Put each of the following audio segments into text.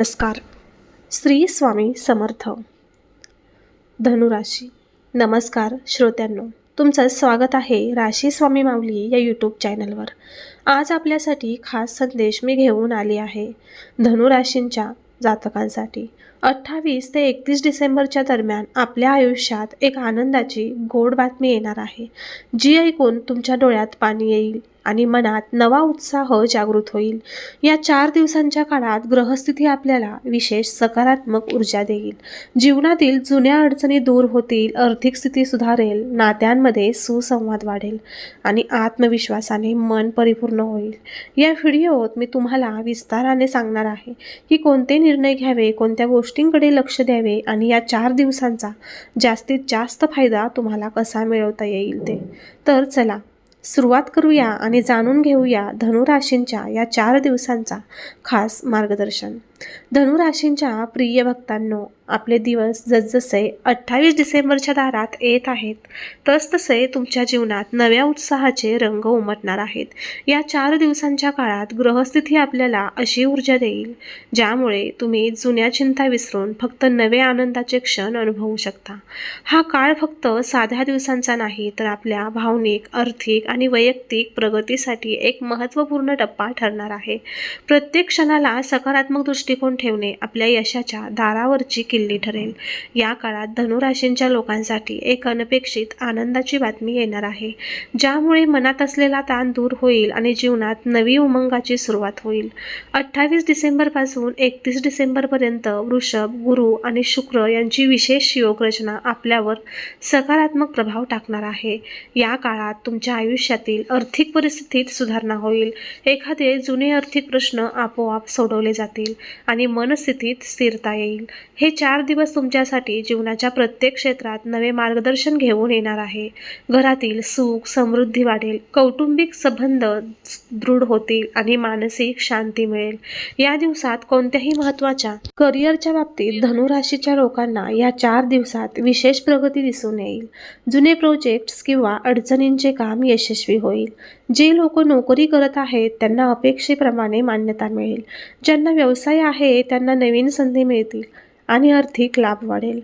नमस्कार. श्री स्वामी समर्थ. धनुराशी. नमस्कार श्रोत्यांनो. तुमचं स्वागत आहे राशी स्वामी माऊली या यूट्यूब चॅनलवर आज आपल्यासाठी खास संदेश मी घेऊन आली आहे धनुराशींच्या जातकांसाठी. अठ्ठावीस ते एकतीस डिसेंबरच्या दरम्यान आपल्या आयुष्यात एक आनंदाची गोड बातमी येणार आहे. जी ऐकून तुमच्या डोळ्यात पाणी येईल आणि मनात नवा उत्साह जागृत होईल. या चार दिवसांच्या काळात ग्रहस्थिती आपल्याला विशेष सकारात्मक ऊर्जा देईल. जीवनातील जुन्या अडचणी दूर होतील आर्थिक स्थिती सुधारेल नात्यांमध्ये सुसंवाद वाढेल आणि आत्मविश्वासाने मन परिपूर्ण होईल. या व्हिडिओत मी तुम्हाला विस्ताराने सांगणार आहे की कोणते निर्णय घ्यावे कोणत्या गोष्टी गोष्टींकडे लक्ष द्यावे आणि या चार दिवसांचा जास्तीत जास्त फायदा तुम्हाला कसा मिळवता येईल ते. तर चला सुरुवात करूया आणि जाणून घेऊया धनुराशींच्या या चार दिवसांचा खास मार्गदर्शन. धनुराशींच्या प्रिय भक्तांनो आपले दिवस जसजसे अठ्ठावीस डिसेंबरच्या दारात येत आहेत तसतसे तुमच्या जीवनात नव्या उत्साहाचे रंग उमटणार आहेत. या चार दिवसांच्या काळात ग्रहस्थिती आपल्याला अशी ऊर्जा देईल ज्यामुळे तुम्ही जुन्या चिंता विसरून फक्त नवे आनंदाचे क्षण अनुभवू शकता. हा काळ फक्त साध्या दिवसांचा नाही तर आपल्या भावनिक आर्थिक आणि वैयक्तिक प्रगतीसाठी एक महत्त्वपूर्ण टप्पा ठरणार आहे. प्रत्येक क्षणाला सकारात्मक दृष्टिकोन ठेवणे आपल्या यशाच्या दारावरची किल्ली ठरेल. या काळात धनुराशींच्या लोकांसाठी एक अनपेक्षित आनंदाची बातमी येणार आहे. ज्यामुळे मनात असलेला ताण दूर होईल आणि जीवनात नवी उमंगाची सुरुवात होईल. अठ्ठावीस डिसेंबरपासून एकतीस डिसेंबरपर्यंत वृषभ गुरु आणि शुक्र यांची विशेष योगरचना आपल्यावर सकारात्मक प्रभाव टाकणार आहे. या काळात तुमच्या आयुष्यातील आर्थिक परिस्थितीत सुधारणा होईल. एखादे जुने आर्थिक प्रश्न आपोआप सोडवले जातील आणि मनस्थितीत स्थिरता येईल. हे चार चार दिवस तुमच्यासाठी जीवनाच्या प्रत्येक क्षेत्रात नवे मार्गदर्शन घेऊन येणार आहे. घरातील सुख समृद्धी वाढेल कौटुंबिक संबंध दृढ होतील आणि मानसिक शांती मिळेल. या दिवसात कोणत्याही महत्त्वाच्या करिअरच्या बाबतीत धनुराशीच्या लोकांना या चार दिवसात विशेष प्रगती दिसून येईल. जुने प्रोजेक्ट्स किंवा अडचणींचे काम यशस्वी होईल. जे लोक नोकरी करत आहेत त्यांना अपेक्षेप्रमाणे मान्यता मिळेल. ज्यांना व्यवसाय आहे त्यांना नवीन संधी मिळतील. आणि आर्थिक लाभ वाढेल.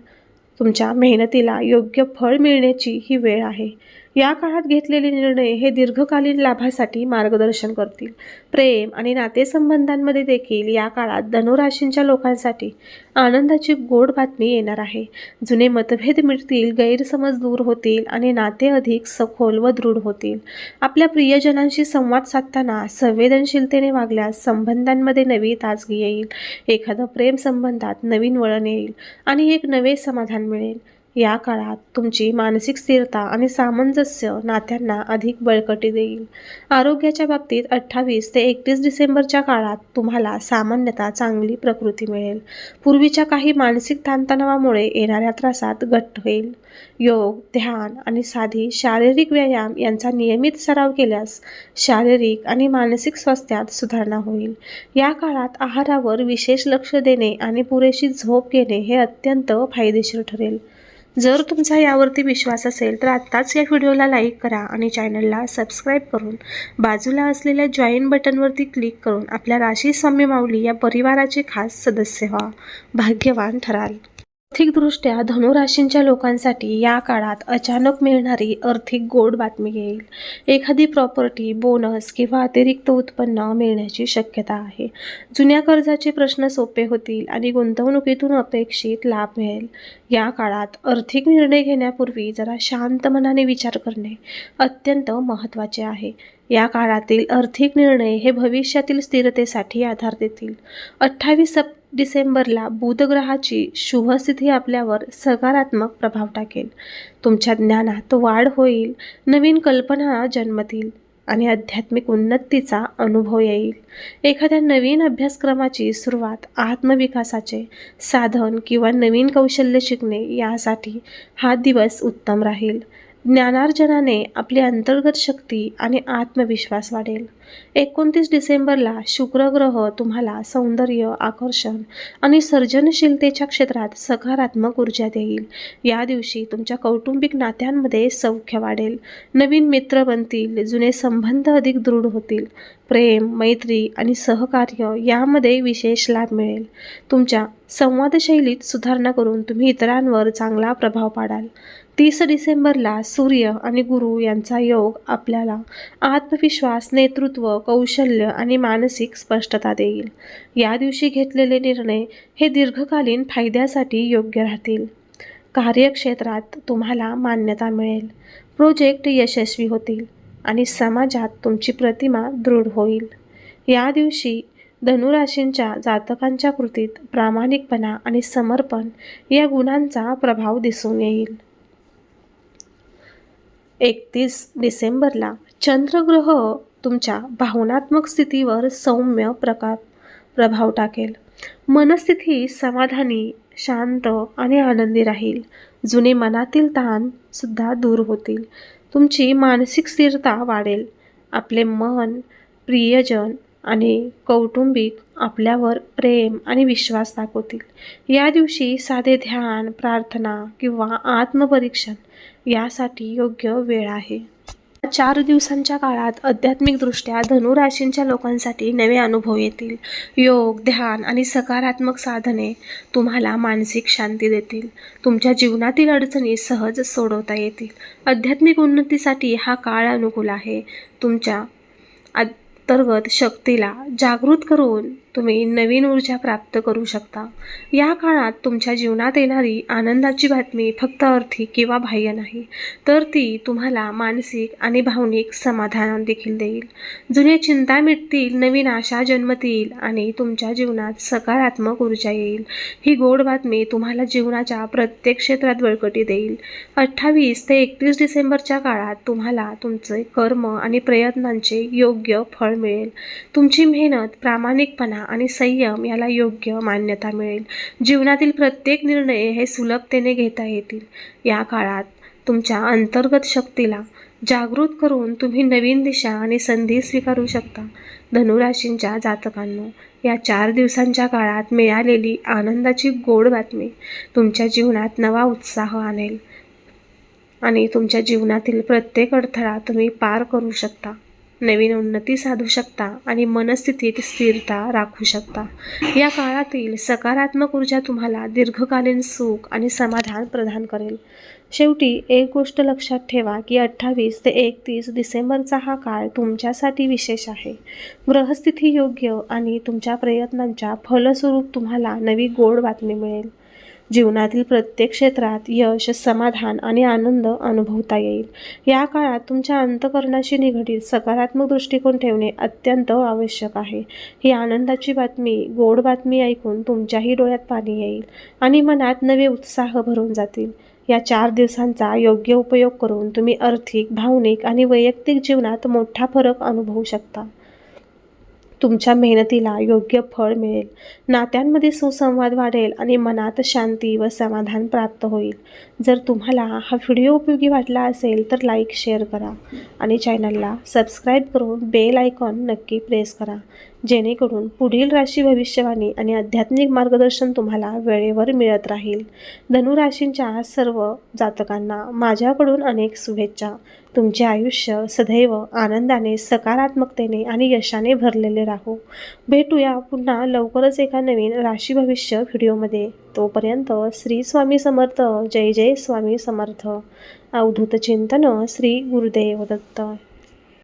तुमच्या मेहनतीला योग्य फळ मिळण्याची ही वेळ आहे. या काळात घेतलेले निर्णय हे दीर्घकालीन लाभासाठी मार्गदर्शन करतील. प्रेम आणि नातेसंबंधांमध्ये देखील या काळात धनुराशींच्या लोकांसाठी आनंदाची गोड बातमी येणार आहे. जुने मतभेद मिळतील गैरसमज दूर होतील आणि नाते अधिक सखोल व दृढ होतील. आपल्या प्रियजनांशी संवाद साधताना संवेदनशीलतेने वागल्यास संबंधांमध्ये नवी ताजगी येईल. एखादं प्रेम संबंधात नवीन वळण येईल आणि एक नवे समाधान मिळेल. या काळात तुमची मानसिक स्थिरता आणि सामंजस्य नात्यांना अधिक बळकटी देईल. आरोग्याच्या बाबतीत अठ्ठावीस ते एकतीस डिसेंबरच्या काळात तुम्हाला सामान्यतः चांगली प्रकृती मिळेल. पूर्वीच्या काही मानसिक ताणतणावामुळे येणाऱ्या त्रासात घट्ट होईल. योग ध्यान आणि साधी शारीरिक व्यायाम यांचा नियमित सराव केल्यास शारीरिक आणि मानसिक स्वास्थ्यात सुधारणा होईल. या काळात आहारावर विशेष लक्ष देणे आणि पुरेशी झोप घेणे हे अत्यंत फायदेशीर ठरेल. जर तुमचा यावरती विश्वास असेल तर आत्ताच या व्हिडिओला लाईक करा आणि चॅनलला सबस्क्राईब करून बाजूला असलेल्या जॉईन बटनवरती क्लिक करून आपल्या राशी स्वामी माऊली या परिवाराचे खास सदस्य व्हा. भाग्यवान ठराल. आर्थिकदृष्ट्या धनुराशींच्या लोकांसाठी या काळात अचानक मिळणारी आर्थिक गोड बातमी येईल. एखादी प्रॉपर्टी बोनस किंवा अतिरिक्त उत्पन्न मिळण्याची शक्यता आहे. जुन्या कर्जाचे प्रश्न सोपे होतील आणि गुंतवणुकीतून अपेक्षित लाभ मिळेल. या काळात आर्थिक निर्णय घेण्यापूर्वी जरा शांत मनाने विचार करणे अत्यंत महत्त्वाचे आहे. या काळातील आर्थिक निर्णय हे भविष्यातील स्थिरतेसाठी आधार देतील. अठ्ठावीस सप डिसेंबरला बुधग्रहाची शुभस्थिती आपल्यावर सकारात्मक प्रभाव टाकेल. तुमच्या ज्ञानात वाढ होईल नवीन कल्पना जन्मतील आणि आध्यात्मिक उन्नतीचा अनुभव येईल. एखाद्या नवीन अभ्यासक्रमाची सुरुवात आत्मविकासाचे साधन किंवा नवीन कौशल्य शिकणे यासाठी हा दिवस उत्तम राहील. ज्ञानार्जनाने आपली अंतर्गत शक्ती आणि आत्मविश्वास वाढेल. एकोणतीस डिसेंबरला शुक्र ग्रह तुम्हाला सौंदर्य आकर्षण आणि सर्जनशीलतेच्या क्षेत्रात सकारात्मक ऊर्जा देईल. या दिवशी तुमच्या कौटुंबिक नात्यांमध्ये सौख्य वाढेल. नवीन मित्र बनतील जुने संबंध अधिक दृढ होतील. प्रेम मैत्री आणि सहकार्य यामध्ये विशेष लाभ मिळेल. तुमच्या संवादशैलीत सुधारणा करून तुम्ही इतरांवर चांगला प्रभाव पाडाल. तीस डिसेंबरला सूर्य आणि गुरु यांचा योग आपल्याला आत्मविश्वास नेतृत्व कौशल्य आणि मानसिक स्पष्टता देईल. या दिवशी घेतलेले निर्णय हे दीर्घकालीन फायद्यासाठी योग्य राहतील. कार्यक्षेत्रात तुम्हाला मान्यता मिळेल. प्रोजेक्ट यशस्वी होतील आणि समाजात तुमची प्रतिमा दृढ होईल. या दिवशी धनुराशींच्या जातकांच्या कृतीत प्रामाणिकपणा आणि समर्पण या गुणांचा प्रभाव दिसून येईल. एकतीस डिसेंबरला चंद्रग्रह तुमच्या भावनात्मक स्थितीवर सौम्य प्रकार प्रभाव टाकेल. मनस्थिती समाधानी शांत आणि आनंदी राहील. जुने मनातील ताणसुद्धा दूर होतील. तुमची मानसिक स्थिरता वाढेल. आपले मन प्रियजन आणि कौटुंबिक आपल्यावर प्रेम आणि विश्वास दाखवतील. या दिवशी साधे ध्यान प्रार्थना किंवा आत्मपरीक्षण यासाठी योग्य वेळ आहे. चार दिवसांच्या काळात आध्यात्मिकदृष्ट्या धनुराशींच्या लोकांसाठी नवे अनुभव येतील. योग ध्यान आणि सकारात्मक साधने तुम्हाला मानसिक शांती देतील. तुमच्या जीवनातील अडचणी सहज सोडवता येतील. आध्यात्मिक उन्नतीसाठी हा काळ अनुकूल आहे. तुमच्या अंतर्गत शक्तीला जागृत करून तुम्ही नवीन ऊर्जा प्राप्त करू शकता. या काळात तुमच्या जीवनात येणारी आनंदाची बातमी फक्त आर्थिक किंवा बाह्य नाही तर ती तुम्हाला मानसिक आणि भावनिक समाधान देखील देईल. जुने चिंता मिटतील नवीन आशा जन्मतील आणि तुमच्या जीवनात सकारात्मक ऊर्जा येईल. ही गोड बातमी तुम्हाला जीवनाच्या प्रत्येक क्षेत्रात बळकटी देईल. अठ्ठावीस ते एकतीस डिसेंबरच्या काळात तुम्हाला तुमचे कर्म आणि प्रयत्नांचे योग्य फळ मिळेल. तुमची मेहनत प्रामाणिकपणा आणि संयम याला योग्य मान्यता मिळेल. जीवनातील प्रत्येक निर्णय हे सुलभतेने घेता येतील. या काळात तुमच्या अंतर्गत शक्तीला जागृत करून तुम्ही नवीन दिशा आणि संधी स्वीकारू शकता. धनुराशींच्या जातकांनो या चार दिवसांच्या काळात मिळालेली आनंदाची गोड बातमी तुमच्या जीवनात नवा उत्साह आणेल आणि तुमच्या जीवनातील प्रत्येक अडथळा तुम्ही पार करू शकता. नवीन उन्नती साधू शकता आणि मनस्थितीत स्थिरता राखू शकता. या काळातील सकारात्मक ऊर्जा तुम्हाला दीर्घकालीन सुख आणि समाधान प्रदान करेल. शेवटी एक गोष्ट लक्षात ठेवा की अठ्ठावीस ते एकतीस डिसेंबरचा हा काळ तुमच्यासाठी विशेष आहे. ग्रहस्थिती योग्य आणि तुमच्या प्रयत्नांच्या फलस्वरूप तुम्हाला नवी गोड बातमी मिळेल. जीवनातील प्रत्येक क्षेत्रात यश समाधान आणि आनंद अनुभवता येईल. या काळात तुमच्या अंतकरणाशी निगडीत सकारात्मक दृष्टिकोन ठेवणे अत्यंत आवश्यक आहे. ही आनंदाची बातमी गोड बातमी ऐकून तुमच्याही डोळ्यात पाणी येईल आणि मनात नवे उत्साह भरून जातील. या चार दिवसांचा योग्य उपयोग करून तुम्ही आर्थिक भावनिक आणि वैयक्तिक जीवनात मोठा फरक अनुभवू शकता. तुमच्या मेहनतीला योग्य फळ मिळेल. नात्यांमध्ये सुसंवाद वाढेल आणि मनात शांती व समाधान प्राप्त होईल. जर तुम्हाला हा व्हिडिओ उपयोगी वाटला असेल तर लाईक शेअर करा आणि चॅनलला सबस्क्राईब करून बेल आयकॉन नक्की प्रेस करा. जेणेकरून पुढील राशी भविष्यवाणी आणि आध्यात्मिक मार्गदर्शन तुम्हाला वेळेवर मिळत राहील. धनुराशींच्या सर्व जातकांना माझ्याकडून अनेक शुभेच्छा. तुमचे आयुष्य सदैव आनंदाने सकारात्मकतेने आणि यशाने भरलेले राहो. भेटूया पुन्हा लवकरच एका नवीन राशी भविष्य व्हिडिओमध्ये. तोपर्यंत श्री स्वामी समर्थ. जय जय स्वामी समर्थ. अवधूत चिंतन श्री गुरुदेव दत्त.